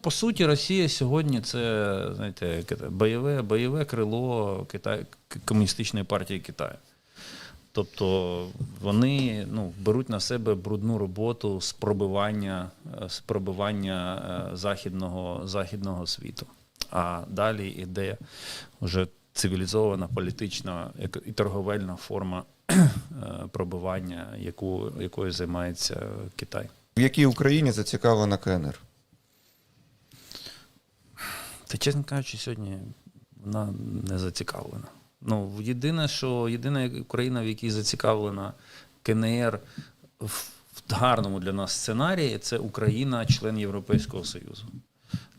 По суті, Росія сьогодні це знаєте, бойове, бойове крило Китай, комуністичної партії Китаю. Тобто вони ну, беруть на себе брудну роботу з пробивання, е, з пробивання е, західного, західного світу. А далі йде вже цивілізована політична і торговельна форма е, пробивання, яку, якою займається Китай. В якій Україні зацікавлена КНР? Та чесно кажучи, сьогодні вона не зацікавлена. Ну, єдине, що єдина Україна, в якій зацікавлена КНР в, в гарному для нас сценарії, це Україна, член Європейського Союзу.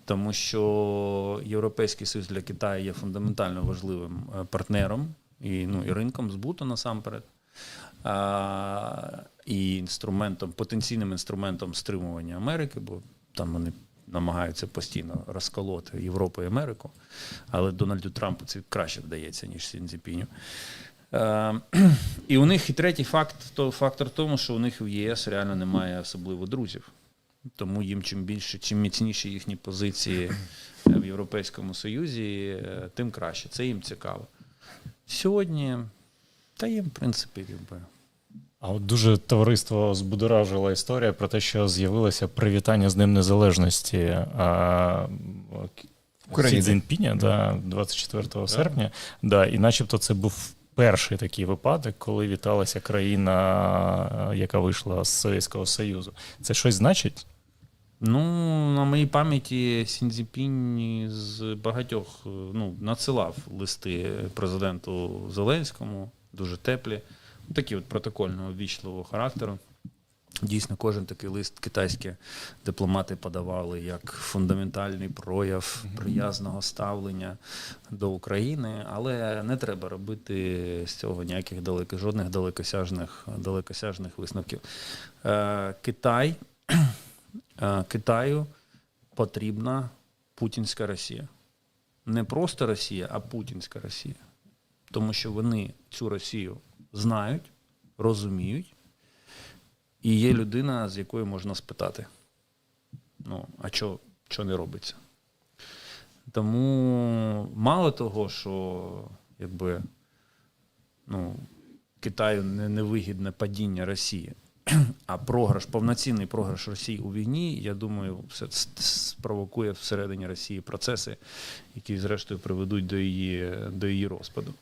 Тому що Європейський Союз для Китаю є фундаментально важливим е, партнером і, ну, і ринком збуту насамперед. А, і інструментом, потенційним інструментом стримування Америки, бо там вони намагаються постійно розколоти Європу і Америку. Але Дональду Трампу це краще вдається, ніж Сінзіпіню. Е, і у них і третій факт, то фактор тому, що у них в ЄС реально немає особливо друзів. Тому їм чим більше, чим міцніші їхні позиції е, в Європейському Союзі, е, тим краще. Це їм цікаво. Сьогодні, та їм, в принципі, якби. А от дуже товариство збудоражила історія про те, що з'явилося привітання з Днем Незалежності а, Сі Цзіньпіня, да, 24 серпня. Да, і начебто це був перший такий випадок, коли віталася країна, яка вийшла з Совєтського Союзу. Це щось значить? Ну, на моїй пам'яті Сінзіпінь з багатьох ну, надсилав листи президенту Зеленському, дуже теплі, такі от протокольного ввічливого характеру. Дійсно, кожен такий лист китайські дипломати подавали як фундаментальний прояв приязного ставлення до України, але не треба робити з цього ніяких далеко, жодних далекосяжних, далекосяжних висновків. Е, Китай Е, Китаю потрібна путінська Росія. Не просто Росія, а путінська Росія. Тому що вони цю Росію знають, розуміють, і є людина, з якої можна спитати: ну, а що не робиться? Тому мало того, що якби, ну, Китаю не- невигідне падіння Росії, а програш, повноцінний програш Росії у війні, я думаю, все спровокує всередині Росії процеси, які, зрештою, приведуть до її, до її розпаду.